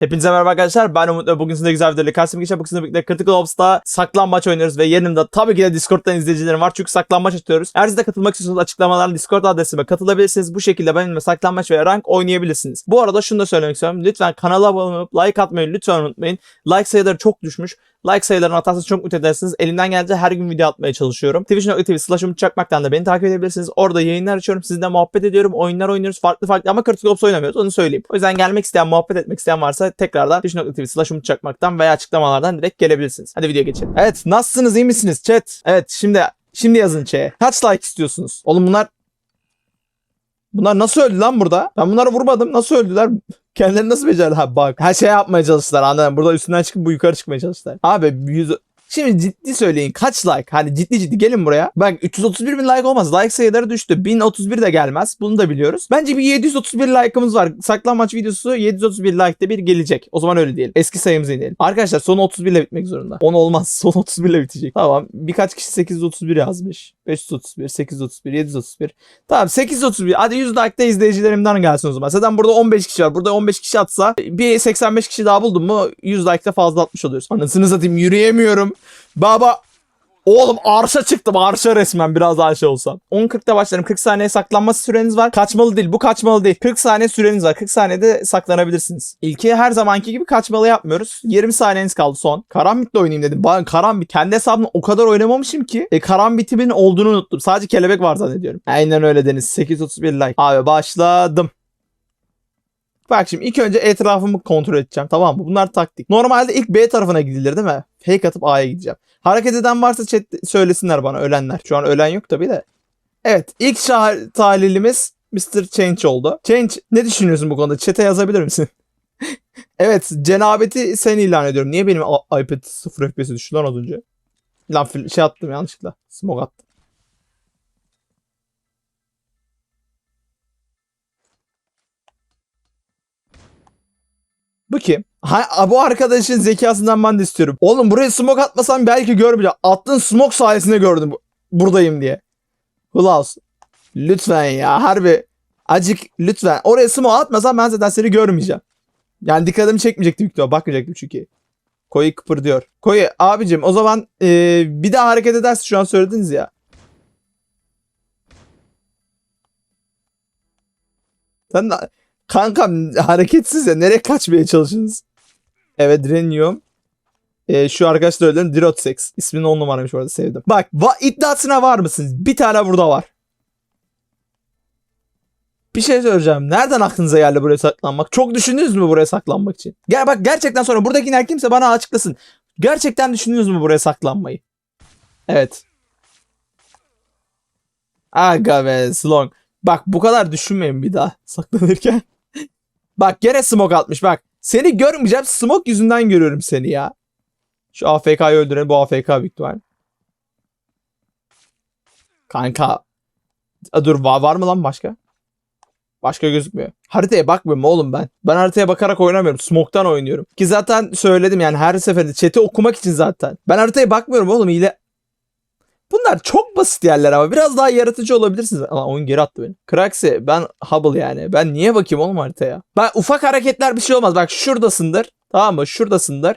Hepinize merhaba arkadaşlar. Ben Umut ve bugün sizinle güzel bir videoyla karşıma geçeceğim. Bugün birlikte Critical Ops'ta saklambaç oynuyoruz ve yanımda tabii ki de Discord'dan izleyicilerim var. Çünkü saklambaç atıyoruz. Eğer siz de katılmak istiyorsanız açıklamalardan Discord adresime katılabilirsiniz. Bu şekilde benimle saklambaç veya rank oynayabilirsiniz. Bu arada şunu da söylemek istiyorum. Lütfen kanala abone olup like atmayı lütfen unutmayın. Like sayıları çok düşmüş. Like sayılarını atarsanız çok mutlu edersiniz. Elimden gelince her gün video atmaya çalışıyorum. Twitch.tv slash Umut Çakmak'tan da beni takip edebilirsiniz. Orada yayınlar açıyorum. Sizinle muhabbet ediyorum. Oyunlar oynuyoruz. Farklı farklı ama Critical Ops oynamıyoruz. Onu söyleyeyim. O yüzden gelmek isteyen, muhabbet etmek isteyen varsa tekrardan Twitch.tv slash Umut Çakmak'tan veya açıklamalardan direkt gelebilirsiniz. Hadi video geçelim. Evet nasılsınız? iyi misiniz chat? Evet şimdi şimdi yazın chat'e. Kaç like istiyorsunuz? Oğlum bunlar Bunlar nasıl öldü lan burada? Ben bunları vurmadım. Nasıl öldüler? Kendileri nasıl becerdi? Ha bak. Her şey yapmaya çalıştılar anladın. Burada üstünden çıkıp bu yukarı çıkmaya çalıştılar. Abi yüz... Şimdi ciddi söyleyin kaç like? Hani ciddi ciddi gelin buraya. Bak 331 bin like olmaz. Like sayıları düştü. 1031 de gelmez. Bunu da biliyoruz. Bence bir 731 like'ımız var. Saklanmaç videosu 731 like'de bir gelecek. O zaman öyle diyelim. Eski sayımızı inelim. Arkadaşlar son 31 ile bitmek zorunda. 10 olmaz. Son 31 ile bitecek. Tamam. Birkaç kişi 831 yazmış. 531, 831, 731. Tamam 831. Hadi 100 like'da izleyicilerimden gelsin o zaman. Zaten burada 15 kişi var. Burada 15 kişi atsa bir 85 kişi daha buldum mu 100 like'da fazla atmış oluyoruz. Anasını satayım yürüyemiyorum. Baba Oğlum arşa çıktım arşa resmen biraz daha şey olsam. 10.40'da başlarım 40 saniye saklanma süreniz var. Kaçmalı değil bu kaçmalı değil. 40 saniye süreniz var 40 saniyede saklanabilirsiniz. İlki her zamanki gibi kaçmalı yapmıyoruz. 20 saniyeniz kaldı son. Karambit'le oynayayım dedim. Ben Karambit kendi hesabımda o kadar oynamamışım ki. E, Karambit'imin olduğunu unuttum. Sadece kelebek var zannediyorum. Aynen öyle Deniz. 831 like. Abi başladım. Bak şimdi ilk önce etrafımı kontrol edeceğim tamam mı? Bunlar taktik. Normalde ilk B tarafına gidilir değil mi? Fake atıp A'ya gideceğim. Hareket eden varsa chat söylesinler bana ölenler. Şu an ölen yok tabii de. Evet ilk şah talilimiz Mr. Change oldu. Change ne düşünüyorsun bu konuda? Chat'e yazabilir misin? evet cenabeti sen ilan ediyorum. Niye benim iPad 0 FPS'e düştü lan az önce? Lan şey attım yanlışlıkla. Smoke attım. Bu kim? Ha, bu arkadaşın zekasından ben de istiyorum. Oğlum buraya smoke atmasam belki görmeyeceğim. Attığın smoke sayesinde gördüm bu- buradayım diye. Hulaus. Lütfen ya harbi. Acık lütfen. Oraya smoke atmasam ben zaten seni görmeyeceğim. Yani dikkatimi çekmeyecekti büyük ihtimal. Bakmayacaktım çünkü. Koyu kıpırdıyor. Koyu abicim o zaman e, bir daha hareket ederse şu an söylediniz ya. Sen de, kankam hareketsiz ya. Nereye kaçmaya çalışıyorsunuz? Evet Renium. Ee, şu arkadaş da öldürdüm. Dirotsex. İsmini on numaraymış bu arada sevdim. Bak va iddiasına var mısınız? Bir tane burada var. Bir şey söyleyeceğim. Nereden aklınıza geldi buraya saklanmak? Çok düşündünüz mü buraya saklanmak için? Gel bak gerçekten sonra buradaki her kimse bana açıklasın. Gerçekten düşündünüz mü buraya saklanmayı? Evet. Aga be Slong. Bak bu kadar düşünmeyin bir daha saklanırken. Bak gene smoke atmış bak. Seni görmeyeceğim. Smoke yüzünden görüyorum seni ya. Şu AFK'yı öldüren bu AFK büyük ihtimal. Kanka. Aa, dur var, var mı lan başka? Başka gözükmüyor. Haritaya bakmıyorum oğlum ben. Ben haritaya bakarak oynamıyorum. Smoke'tan oynuyorum. Ki zaten söyledim yani her seferinde chat'i okumak için zaten. Ben haritaya bakmıyorum oğlum ile. Bunlar çok basit yerler ama biraz daha yaratıcı olabilirsiniz. Ama oyun geri attı beni. Kraxi ben Hubble yani. Ben niye bakayım oğlum haritaya? Bak ufak hareketler bir şey olmaz. Bak şuradasındır. Tamam mı? Şuradasındır.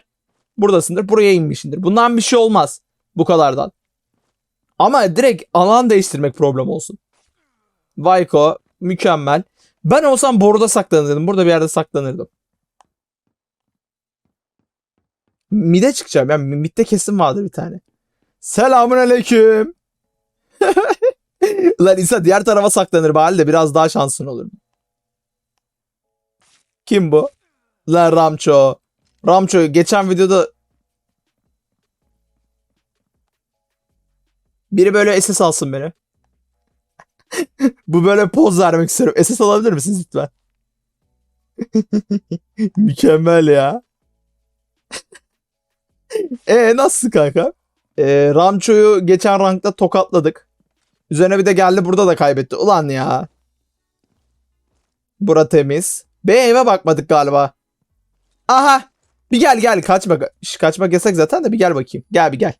Buradasındır. Buraya inmişsindir. Bundan bir şey olmaz. Bu kadardan. Ama direkt alan değiştirmek problem olsun. Vayko mükemmel. Ben olsam boruda saklanırdım. Burada bir yerde saklanırdım. Mide çıkacağım. Yani midde kesin vardır bir tane. Selamun aleyküm. Lan İsa diğer tarafa saklanır bari de biraz daha şansın olur. Kim bu? Lan Ramço. Ramço geçen videoda biri böyle SS alsın beni. bu böyle poz vermek istiyorum. SS alabilir misiniz lütfen? Mükemmel ya. e nasıl kanka? Ee, Ramço'yu geçen rankta tokatladık. Üzerine bir de geldi burada da kaybetti. Ulan ya. Bura temiz. B eve bakmadık galiba. Aha. Bir gel gel kaçma. Kaçmak yasak zaten de bir gel bakayım. Gel bir gel.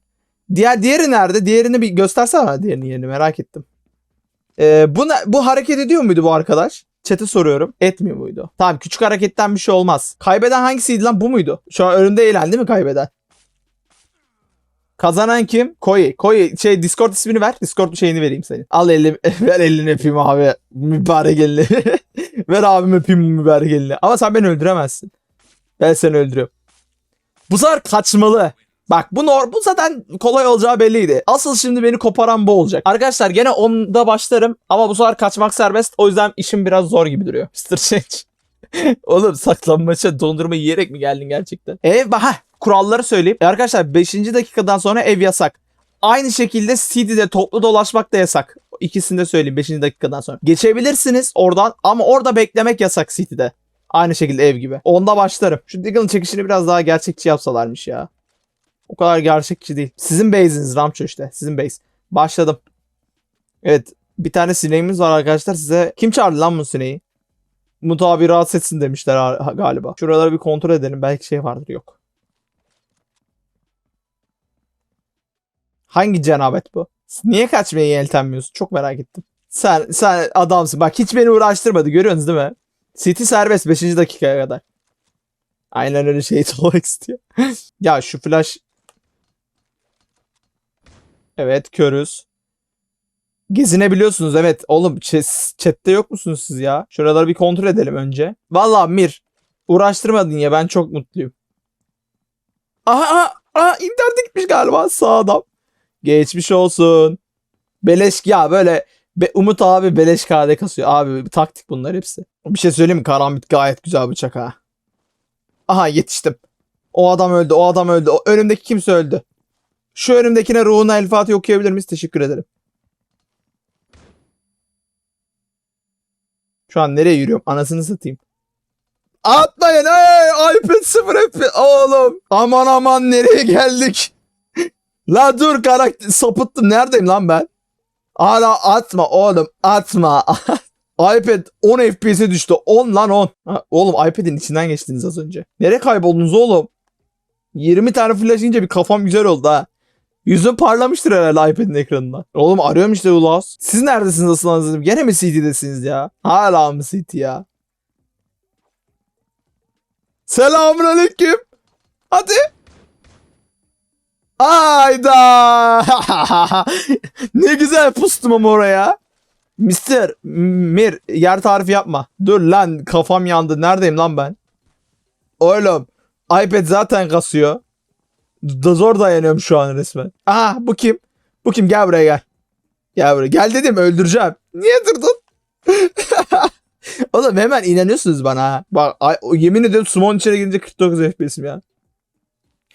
Diğer diğeri nerede? Diğerini bir göstersene bana diğerinin yerini merak ettim. Ee, bu, bu hareket ediyor muydu bu arkadaş? Chat'e soruyorum. Etmiyor muydu? Tamam küçük hareketten bir şey olmaz. Kaybeden hangisiydi lan? Bu muydu? Şu an önünde eğlen değil mi kaybeden? Kazanan kim? Koyi. Koyi şey Discord ismini ver. Discord şeyini vereyim senin. Al elini ver elini öpeyim abi. Mübarek elini. ver abim öpeyim mübarek elini. Ama sen beni öldüremezsin. Ben seni öldürüyorum. Bu sefer kaçmalı. Bak bu nor bu zaten kolay olacağı belliydi. Asıl şimdi beni koparan bu olacak. Arkadaşlar gene onda başlarım ama bu sefer kaçmak serbest. O yüzden işim biraz zor gibi duruyor. Mr. Change. Oğlum saklanmaça dondurma yiyerek mi geldin gerçekten? Ev ha kuralları söyleyeyim. E arkadaşlar 5. dakikadan sonra ev yasak. Aynı şekilde City'de toplu dolaşmak da yasak. İkisini de söyleyeyim 5. dakikadan sonra. Geçebilirsiniz oradan ama orada beklemek yasak City'de. Aynı şekilde ev gibi. Onda başlarım. Şu Diggle'ın çekişini biraz daha gerçekçi yapsalarmış ya. O kadar gerçekçi değil. Sizin base'iniz Ramço işte. Sizin base. Başladım. Evet. Bir tane sineğimiz var arkadaşlar. Size kim çağırdı lan bu sineği? Umut abi rahatsız etsin demişler galiba. Şuraları bir kontrol edelim. Belki şey vardır. Yok. Hangi cenabet bu? Niye kaçmaya yeltenmiyorsun? Çok merak ettim. Sen sen adamsın. Bak hiç beni uğraştırmadı. Görüyorsunuz değil mi? City serbest 5. dakikaya kadar. Aynen öyle şey olmak istiyor. ya şu flash Evet körüz. Gezinebiliyorsunuz evet. Oğlum ch- chatte yok musunuz siz ya? Şuraları bir kontrol edelim önce. Vallahi Mir uğraştırmadın ya ben çok mutluyum. Aha aha, aha internet gitmiş galiba sağ adam. Geçmiş olsun. Beleş ya böyle be, Umut abi beleş KD kasıyor. Abi taktik bunlar hepsi. Bir şey söyleyeyim mi? Karambit gayet güzel bıçak ha. Aha yetiştim. O adam öldü. O adam öldü. O önümdeki kimse öldü. Şu önümdekine ruhuna el Fatiha okuyabilir miyiz? Teşekkür ederim. Şu an nereye yürüyorum? Anasını satayım. Atmayın ey! iPad 0 F oğlum. Aman aman nereye geldik? La dur karakter sapıttım. Neredeyim lan ben? Hala atma oğlum atma. iPad 10 FPS'e düştü. 10 lan 10. Ha, oğlum iPad'in içinden geçtiniz az önce. Nereye kayboldunuz oğlum? 20 tane flash yiyince bir kafam güzel oldu ha. Yüzüm parlamıştır herhalde iPad'in ekranında. Oğlum arıyorum işte Ulas. Siz neredesiniz asıl anasını? Gene mi CT'desiniz ya? Hala mı CT ya? Selamun aleyküm. Hadi. Ayda. ne güzel pustum ama oraya. Mister Mir yer tarifi yapma. Dur lan kafam yandı. Neredeyim lan ben? Oğlum iPad zaten kasıyor. Da zor dayanıyorum şu an resmen. Aha bu kim? Bu kim? Gel buraya gel. Gel buraya. Gel dedim öldüreceğim. Niye durdun? Oğlum hemen inanıyorsunuz bana ha. Bak yemin ediyorum Summon içeri girince 49 FPS'im ya.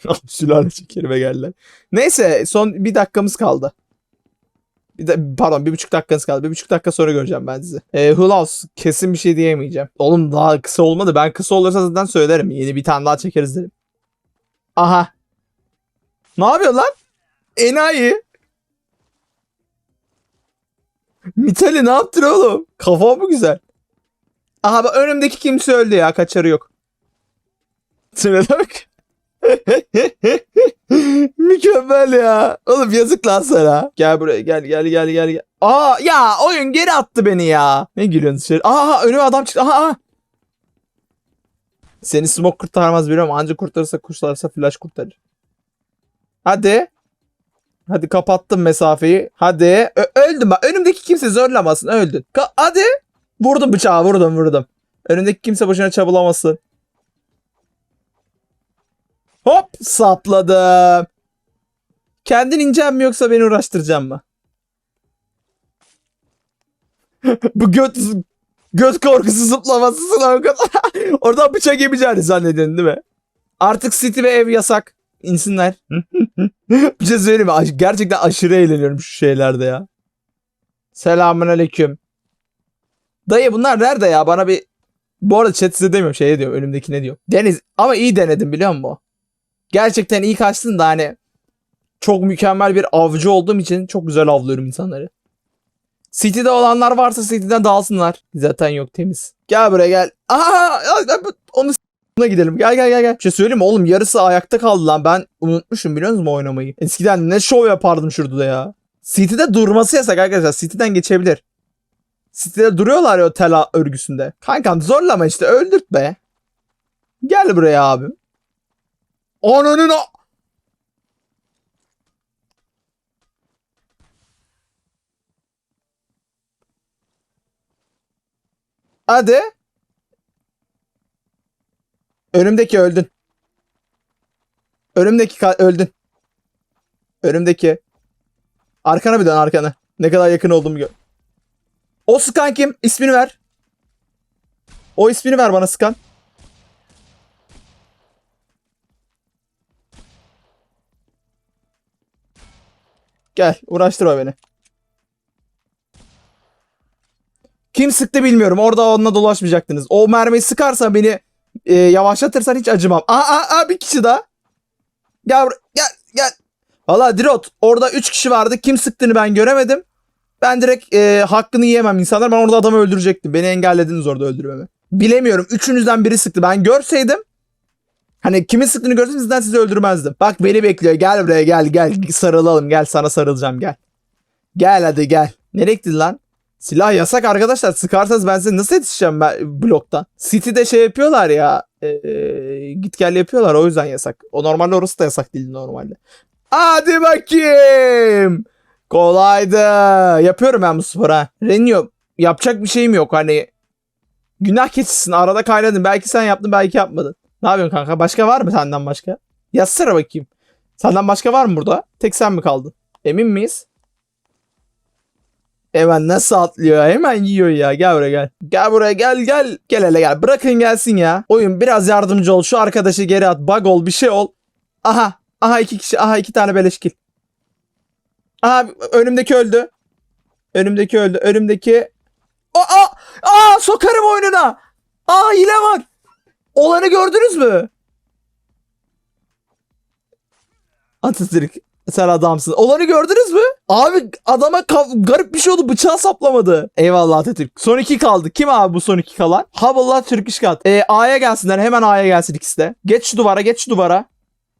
Sülale çekerime geldiler. Neyse son bir dakikamız kaldı. Bir de, pardon bir buçuk dakikanız kaldı. Bir buçuk dakika sonra göreceğim ben sizi. Ee, Hull House kesin bir şey diyemeyeceğim. Oğlum daha kısa olmadı. Ben kısa olursa zaten söylerim. Yeni bir tane daha çekeriz dedim. Aha. Ne yapıyor lan? Enayi. Mitali ne yaptın oğlum? Kafa mı güzel? Aha bak önümdeki kimse öldü ya. Kaçarı yok. Bak. Mükemmel ya. Oğlum yazık lan sana. Gel buraya gel gel gel gel. Aa ya oyun geri attı beni ya. Ne gülüyorsun dışarı? Aha önüme adam çıktı. Aha. Seni smoke kurtarmaz biliyorum. Anca kurtarırsa kuşlarsa flash kurtarır. Hadi. Hadi kapattım mesafeyi. Hadi. Ö- öldüm bak. Önümdeki kimse zorlamasın. Öldün. Ka- Hadi. Vurdum bıçağı. Vurdum vurdum. Önümdeki kimse boşuna çabalamasın. Hop sapladım. Kendin ineceğim mi yoksa beni uğraştıracağım mı? Bu göt göt korkusu zıplaması kadar. Oradan bıçak yemeyeceğini zannediyorsun değil mi? Artık city ve ev yasak. İnsinler. bir şey söyleyeyim mi? Gerçekten aşırı eğleniyorum şu şeylerde ya. Selamun aleyküm. Dayı bunlar nerede ya? Bana bir... Bu arada chat size demiyorum. Şey diyorum. Önümdeki ne diyor? Deniz ama iyi denedim biliyor musun? Gerçekten iyi kaçtın da hani çok mükemmel bir avcı olduğum için çok güzel avlıyorum insanları. City'de olanlar varsa City'den dağılsınlar. Zaten yok temiz. Gel buraya gel. Aa, onu s***ına gidelim. Gel gel gel gel. Bir şey söyleyeyim oğlum yarısı ayakta kaldı lan. Ben unutmuşum biliyor musunuz oynamayı. Eskiden ne şov yapardım şurada da ya. City'de durması yasak arkadaşlar. City'den geçebilir. Sitede duruyorlar ya o tel örgüsünde. Kankam zorlama işte öldürt be. Gel buraya abim. Ananın a- Hadi. Önümdeki öldün. Önümdeki öldün. Önümdeki. Arkana bir dön arkana. Ne kadar yakın olduğumu gör. O Skan kim? İsmini ver. O ismini ver bana Skan. Gel uğraştırma beni. Kim sıktı bilmiyorum. Orada onunla dolaşmayacaktınız. O mermiyi sıkarsan beni e, yavaşlatırsan hiç acımam. Aa, aa, aa bir kişi daha. Gel gel gel. Valla Dirot orada 3 kişi vardı. Kim sıktığını ben göremedim. Ben direkt e, hakkını yiyemem insanlar. Ben orada adamı öldürecektim. Beni engellediniz orada öldürmemi. Bilemiyorum. Üçünüzden biri sıktı. Ben görseydim Hani kimin sıktığını görsem sizden sizi öldürmezdim. Bak beni bekliyor. Gel buraya gel gel. Sarılalım gel sana sarılacağım gel. Gel hadi gel. Nereye gittin lan? Silah yasak arkadaşlar. Sıkarsanız ben size nasıl yetişeceğim ben bloktan? City'de şey yapıyorlar ya. e, git gel yapıyorlar o yüzden yasak. O normalde orası da yasak değil normalde. Hadi bakayım. Kolaydı. Yapıyorum ben bu sporu. Renio yapacak bir şeyim yok hani. Günah keçisin arada kaynadın. Belki sen yaptın belki yapmadın. Ne yapıyorsun kanka? Başka var mı senden başka? Yazsana bakayım. Senden başka var mı burada? Tek sen mi kaldın? Emin miyiz? Hemen nasıl atlıyor? Hemen yiyor ya. Gel buraya gel. Gel buraya gel gel. Gel hele gel. Bırakın gelsin ya. Oyun biraz yardımcı ol. Şu arkadaşı geri at. Bug ol bir şey ol. Aha. Aha iki kişi. Aha iki tane beleşkil. Aha önümdeki öldü. Önümdeki öldü. Önümdeki. Aa, aa, sokarım oyununa. Aa hile var. Olanı gördünüz mü? Atatürk sen adamsın. Olanı gördünüz mü? Abi adama garip bir şey oldu. Bıçağı saplamadı. Eyvallah Atatürk. Son iki kaldı. Kim abi bu son iki kalan? Hubble'la Türk İşkat. Ee, A'ya gelsinler. Hemen A'ya gelsin ikisi de. Geç şu duvara. Geç şu duvara.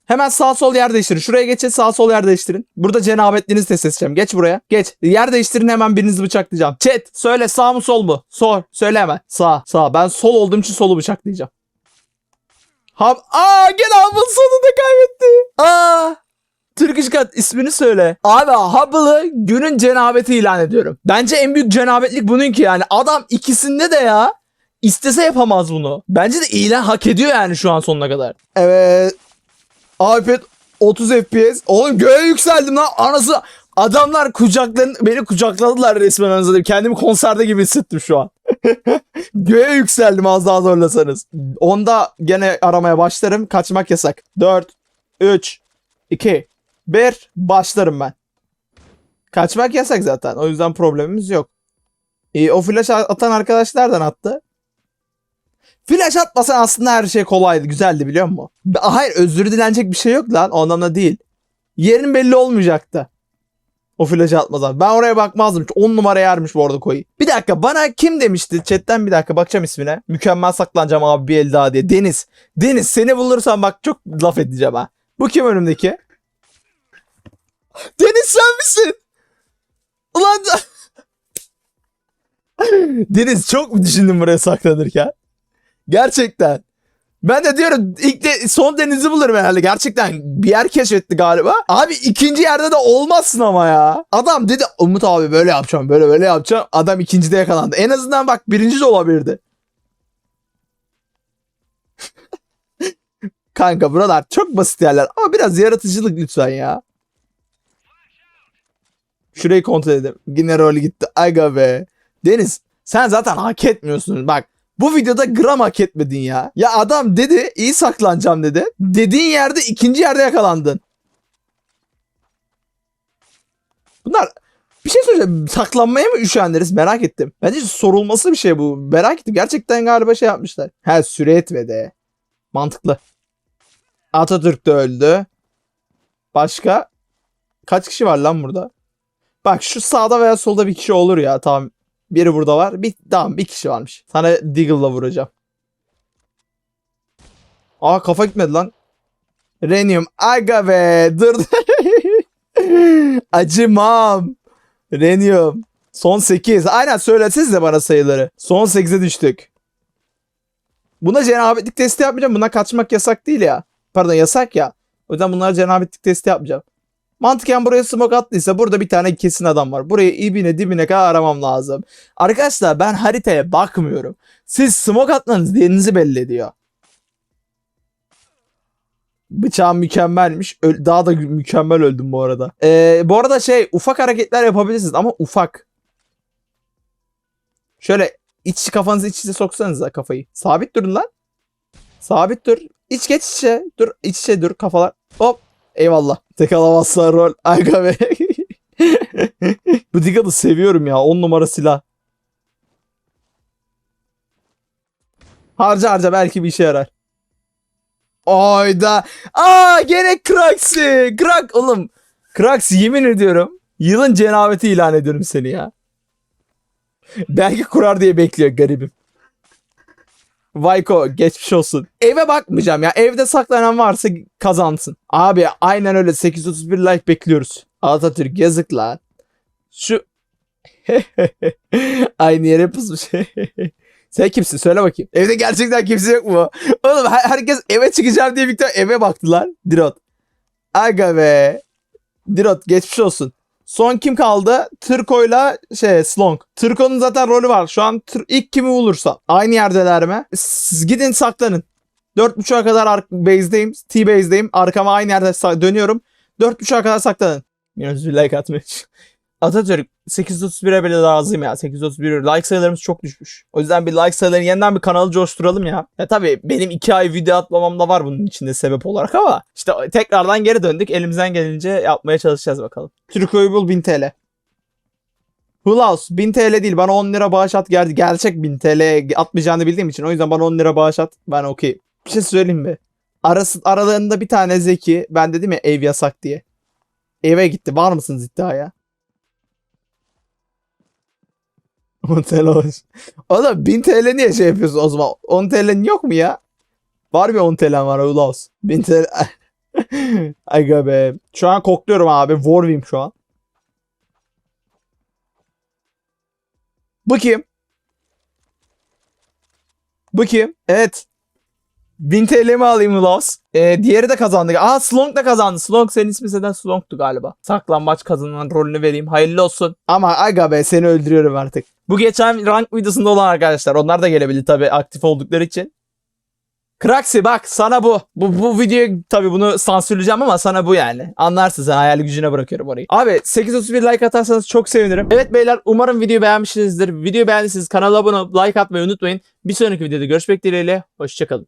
Hemen sağ sol yer değiştirin. Şuraya geçin sağ sol yer değiştirin. Burada cenabetliğinizi test edeceğim. Geç buraya. Geç. Yer değiştirin hemen birinizi bıçaklayacağım. Chat söyle sağ mı sol mu? Sor. Söyle hemen. Sağ. Sağ. Ben sol olduğum için solu bıçaklayacağım. Hab Aa gene Hubble sonunda kaybetti. Aa İş Kat ismini söyle. Abi Hubble'ı günün cenabeti ilan ediyorum. Bence en büyük cenabetlik bununki yani. Adam ikisinde de ya istese yapamaz bunu. Bence de ilan hak ediyor yani şu an sonuna kadar. Evet. iPad 30 FPS. Oğlum göğe yükseldim lan. Anası adamlar kucaklarını beni kucakladılar resmen anasını. Kendimi konserde gibi hissettim şu an. Göğe yükseldim az daha zorlasanız. Onda gene aramaya başlarım. Kaçmak yasak. 4, 3, 2, 1. Başlarım ben. Kaçmak yasak zaten. O yüzden problemimiz yok. E, o flash atan arkadaşlardan attı. Flash atmasan aslında her şey kolaydı. Güzeldi biliyor musun? Hayır özür dilenecek bir şey yok lan. O anlamda değil. Yerin belli olmayacaktı. O flash'ı atmadan. Ben oraya bakmazdım. 10 numara yermiş bu arada koyu. Bir dakika bana kim demişti? Chatten bir dakika bakacağım ismine. Mükemmel saklanacağım abi bir el daha diye. Deniz. Deniz seni bulursam bak çok laf edeceğim ha. Bu kim önümdeki? Deniz sen misin? Ulan Deniz çok mu düşündün buraya saklanırken? Gerçekten. Ben de diyorum ilk de son denizi bulurum herhalde. Gerçekten bir yer keşfetti galiba. Abi ikinci yerde de olmazsın ama ya. Adam dedi Umut abi böyle yapacağım böyle böyle yapacağım. Adam ikincide yakalandı. En azından bak birinci de olabilirdi. Kanka buralar çok basit yerler ama biraz yaratıcılık lütfen ya. Şurayı kontrol edelim. Yine rol gitti. Aga be. Deniz sen zaten hak etmiyorsun. Bak bu videoda gram hak etmedin ya. Ya adam dedi iyi saklanacağım dedi. Dediğin yerde ikinci yerde yakalandın. Bunlar bir şey söyleyeceğim. Saklanmaya mı üşendiniz merak ettim. Bence sorulması bir şey bu. Merak ettim. Gerçekten galiba şey yapmışlar. He süre etmedi. Mantıklı. Atatürk de öldü. Başka? Kaç kişi var lan burada? Bak şu sağda veya solda bir kişi olur ya. Tamam. Biri burada var. Bir, tamam bir kişi varmış. Sana Deagle'la vuracağım. Aa kafa gitmedi lan. Renium. Aga be. Dur. Acımam. Renium. Son 8. Aynen söyleseniz de bana sayıları. Son 8'e düştük. Buna cenabetlik testi yapmayacağım. Buna kaçmak yasak değil ya. Pardon yasak ya. O yüzden bunlara cenabetlik testi yapmayacağım. Mantıken buraya smoke attıysa burada bir tane kesin adam var. Burayı ibine dibine kadar aramam lazım. Arkadaşlar ben haritaya bakmıyorum. Siz smoke atmanız yerinizi belli ediyor. Bıçağım mükemmelmiş. Öl- daha da mükemmel öldüm bu arada. Ee, bu arada şey ufak hareketler yapabilirsiniz ama ufak. Şöyle iç kafanızı iç içe soksanız da kafayı. Sabit durun lan. Sabit dur. İç geç içe. Dur iç içe dur kafalar. Hop. Eyvallah. Tek alamazsan rol. Aga be. Bu Diggle'ı seviyorum ya. 10 numara silah. Harca harca belki bir işe yarar. Ayda. Aa gene Kraxi. Krak oğlum. Krax yemin ediyorum. Yılın cenabeti ilan ediyorum seni ya. Belki kurar diye bekliyor garibim. Vayko geçmiş olsun. Eve bakmayacağım ya. Evde saklanan varsa kazansın. Abi aynen öyle 831 like bekliyoruz. Atatürk yazık lan. Şu aynı yere pusmuş. Sen kimsin? Söyle bakayım. Evde gerçekten kimse yok mu? Oğlum her- herkes eve çıkacağım diye birlikte eve baktılar. Dirot. Aga be. Dirot geçmiş olsun. Son kim kaldı? Turko'yla şey Slong. Turko'nun zaten rolü var. Şu an Tur- ilk kimi bulursa. Aynı yerdeler mi? Siz gidin saklanın. 4.30'a kadar ar- base'deyim. T-base'deyim. Arkama aynı yerde dönüyorum. 4.30'a kadar saklanın. Minus bir like atmış. Atatürk 831'e bile lazım ya. 831 like sayılarımız çok düşmüş. O yüzden bir like sayılarını yeniden bir kanalı coşturalım ya. Ya tabii benim 2 ay video atmamam da var bunun içinde sebep olarak ama işte tekrardan geri döndük. Elimizden gelince yapmaya çalışacağız bakalım. Türk bul 1000 TL. House 1000 TL değil bana 10 lira bağış at geldi. Gerçek 1000 TL atmayacağını bildiğim için o yüzden bana 10 lira bağış at. Ben okey. Bir şey söyleyeyim mi? Arası, aralarında bir tane Zeki ben dedim ya ev yasak diye. Eve gitti. Var mısınız iddiaya? 10 TL olmuş. Oğlum 1000 TL niye şey yapıyorsun o zaman? 10 TL'nin yok mu ya? Var bir 10 TL'm var Ulas. 1000 TL. Aga be. Şu an kokluyorum abi. Warwim şu an. Bu kim? Bu kim? Evet. 1000 TL mi alayım Ulas? Ee, diğeri de kazandı. Aa Slong da kazandı. Slong senin ismin zaten Slong'tu galiba. Saklambaç kazanan rolünü vereyim. Hayırlı olsun. Ama aga be seni öldürüyorum artık. Bu geçen rank videosunda olan arkadaşlar. Onlar da gelebilir tabii aktif oldukları için. Kraxi bak sana bu. Bu, bu videoyu tabii bunu sansürleyeceğim ama sana bu yani. Anlarsın sen hayal gücüne bırakıyorum orayı. Abi 831 like atarsanız çok sevinirim. Evet beyler umarım videoyu beğenmişsinizdir. Videoyu beğendiyseniz kanala abone olup like atmayı unutmayın. Bir sonraki videoda görüşmek dileğiyle. Hoşçakalın.